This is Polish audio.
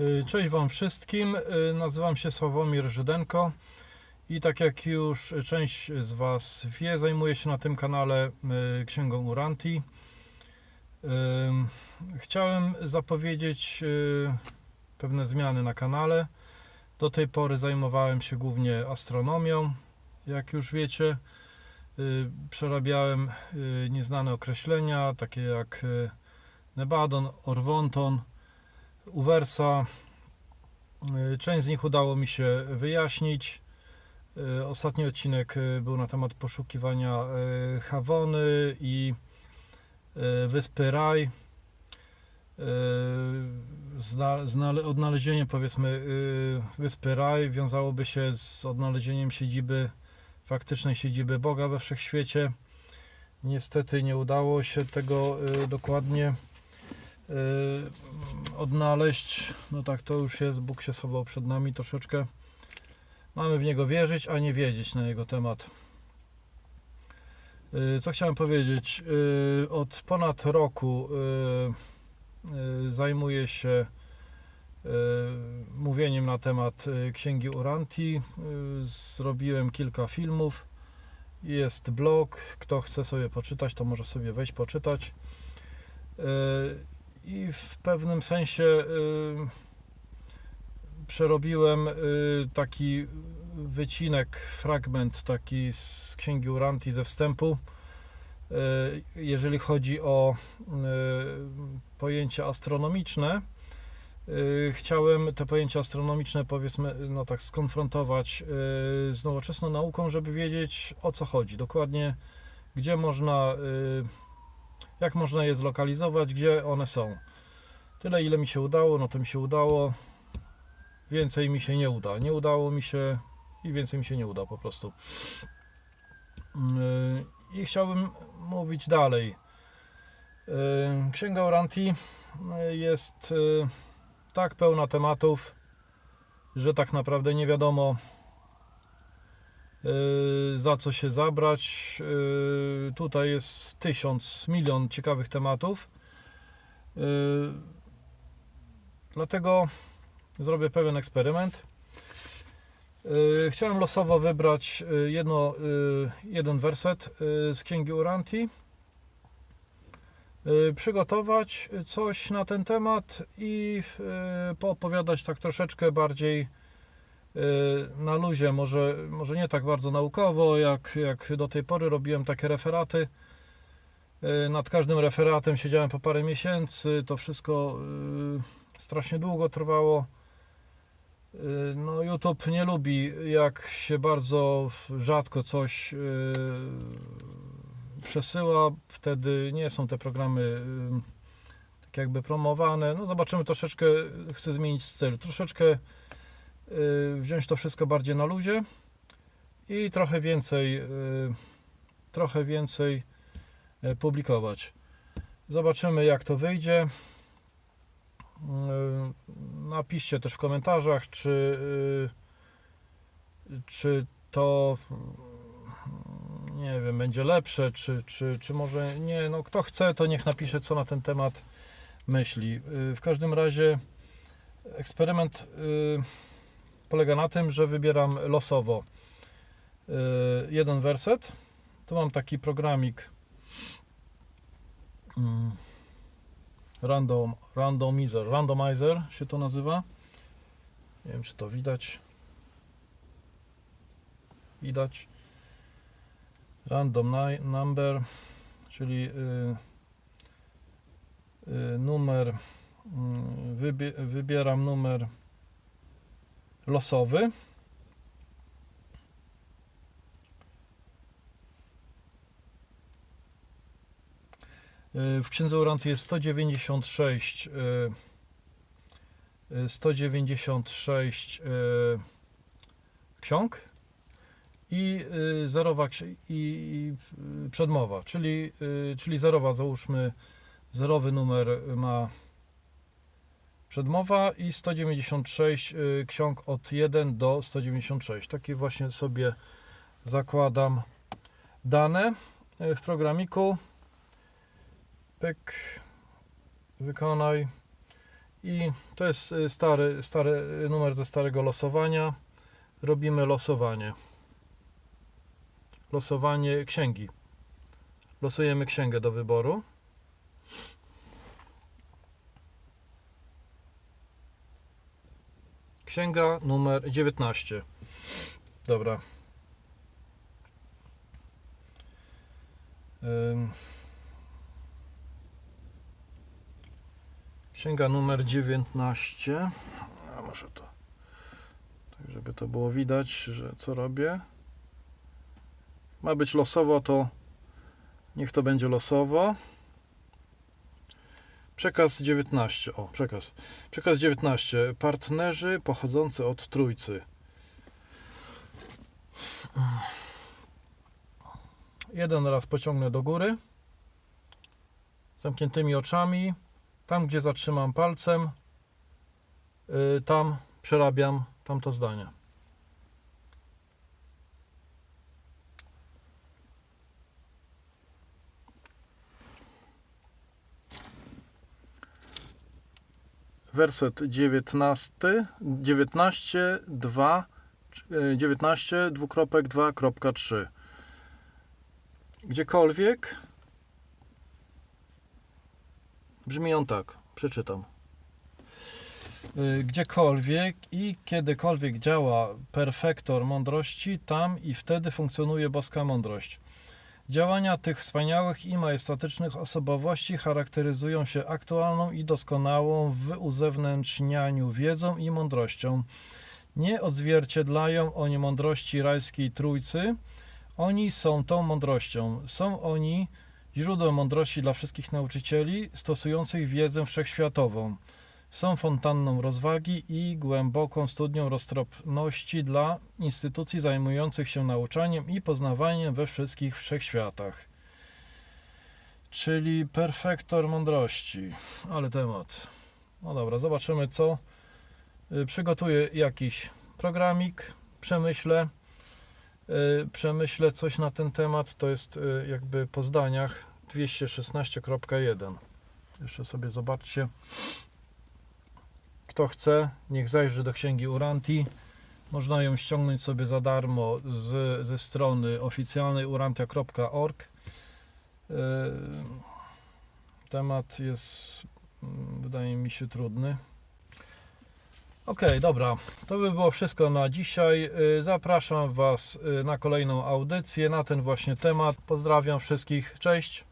Y, Cześć Wam wszystkim, Y, nazywam się Sławomir Żydenko i tak jak już część z Was wie, zajmuję się na tym kanale y, księgą Uranti. Chciałem zapowiedzieć pewne zmiany na kanale. Do tej pory zajmowałem się głównie astronomią, jak już wiecie. Przerabiałem nieznane określenia, takie jak Nebadon, Orwonton, Uwersa. Y, Część z nich udało mi się wyjaśnić. Y, Ostatni odcinek y, był na temat poszukiwania Hawony i wyspy Raj. Odnalezienie powiedzmy wyspy Raj wiązałoby się z odnalezieniem siedziby, faktycznej siedziby Boga we wszechświecie. Niestety nie udało się tego dokładnie odnaleźć. No tak to już jest, Bóg się schował przed nami troszeczkę. Mamy w Niego wierzyć, a nie wiedzieć na Jego temat. Y, Co chciałem powiedzieć? Y, Od ponad roku y, y, zajmuję się y, mówieniem na temat y, Księgi Uranti. Y, Zrobiłem kilka filmów. Jest blog. Kto chce sobie poczytać, to może sobie wejść poczytać. I w pewnym sensie y, przerobiłem y, taki wycinek, fragment taki z Księgi Uranti ze wstępu. Y, Jeżeli chodzi o pojęcia astronomiczne, chciałem te pojęcia astronomiczne, powiedzmy, no tak, skonfrontować z nowoczesną nauką, żeby wiedzieć o co chodzi. Dokładnie, gdzie można, jak można je zlokalizować, gdzie one są. Tyle, ile mi się udało, no to mi się udało. Więcej mi się nie uda. Nie udało mi się i więcej mi się nie uda po prostu. Yy, I chciałbym mówić dalej. Yy, Księga Oranti yy, jest tak pełna tematów, że tak naprawdę nie wiadomo za co się zabrać. Yy, Tutaj jest tysiąc, milion ciekawych tematów. Yy, Dlatego zrobię pewien eksperyment. Yy, Chciałem losowo wybrać yy, jedno, yy, jeden werset yy, z Księgi Uranti, yy, przygotować coś na ten temat i yy, poopowiadać tak troszeczkę bardziej yy, na luzie, może, może nie tak bardzo naukowo, jak, jak do tej pory robiłem takie referaty. Yy, Nad każdym referatem siedziałem po parę miesięcy, to wszystko yy, strasznie długo trwało. No, YouTube nie lubi, jak się bardzo rzadko coś przesyła. Wtedy nie są te programy tak jakby promowane. No, zobaczymy troszeczkę, chcę zmienić styl. Troszeczkę wziąć to wszystko bardziej na luzie i trochę więcej, yy, trochę więcej yy, publikować. Zobaczymy, jak to wyjdzie. Napiszcie też w komentarzach, czy, czy to nie wiem, będzie lepsze, czy, czy, czy może nie. No, kto chce, to niech napisze, co na ten temat myśli. W każdym razie eksperyment polega na tym, że wybieram losowo yy, jeden werset. Tu mam taki programik. Mm. Random, randomizer, randomizer się to nazywa. Nie wiem, czy to widać. Widać. Random number, czyli y, y, numer, y, wybie, wybieram numer losowy. Y, W księdze Uranty jest 196 y, y, 196 y, ksiąg i zerowa i, przedmowa, czyli, czyli zerowa, załóżmy zerowy numer ma przedmowa i 196 y, ksiąg od 1 do 196. Takie właśnie sobie zakładam dane y, w programiku. Pyk, wykonaj I to jest y, stary, stary numer ze starego losowania. Robimy losowanie. Losowanie księgi. Losujemy księgę do wyboru. Księga numer 19. Dobra. Księga numer 19. A może to. Tak, żeby to było widać, że co robię. Ma być losowo, to niech to będzie losowo. Przekaz 19. O, przekaz. Przekaz 19. Partnerzy pochodzący od trójcy. Jeden raz pociągnę do góry. Zamkniętymi oczami. Tam, gdzie zatrzymam palcem, y, tam przerabiam tamto zdanie. Werset 19, 19, 2, 19, dwukropek 2.3. Gdziekolwiek brzmi on tak, przeczytam. Y, Gdziekolwiek i kiedykolwiek działa perfektor mądrości, tam i wtedy funkcjonuje boska mądrość. Działania tych wspaniałych i majestatycznych osobowości charakteryzują się aktualną i doskonałą w uzewnętrznianiu wiedzą i mądrością. Nie odzwierciedlają oni mądrości rajskiej trójcy. Oni są tą mądrością. Są oni źródłem mądrości dla wszystkich nauczycieli stosujących wiedzę wszechświatową. Są fontanną rozwagi i głęboką studnią roztropności dla instytucji zajmujących się nauczaniem i poznawaniem we wszystkich wszechświatach. Czyli perfektor mądrości. Ale temat. No dobra, zobaczymy co. Y, Przygotuję jakiś programik, przemyślę. Y, Przemyślę coś na ten temat. To jest y, jakby po zdaniach 216.1. Jeszcze sobie zobaczcie. Kto chce, niech zajrzy do księgi Uranti. Można ją ściągnąć sobie za darmo z, ze strony oficjalnej urantia.org. Yy, Temat jest, mm, wydaje mi się, trudny. Ok, dobra. To by było wszystko na dzisiaj. Yy, Zapraszam Was yy, na kolejną audycję na ten właśnie temat. Pozdrawiam wszystkich. Cześć.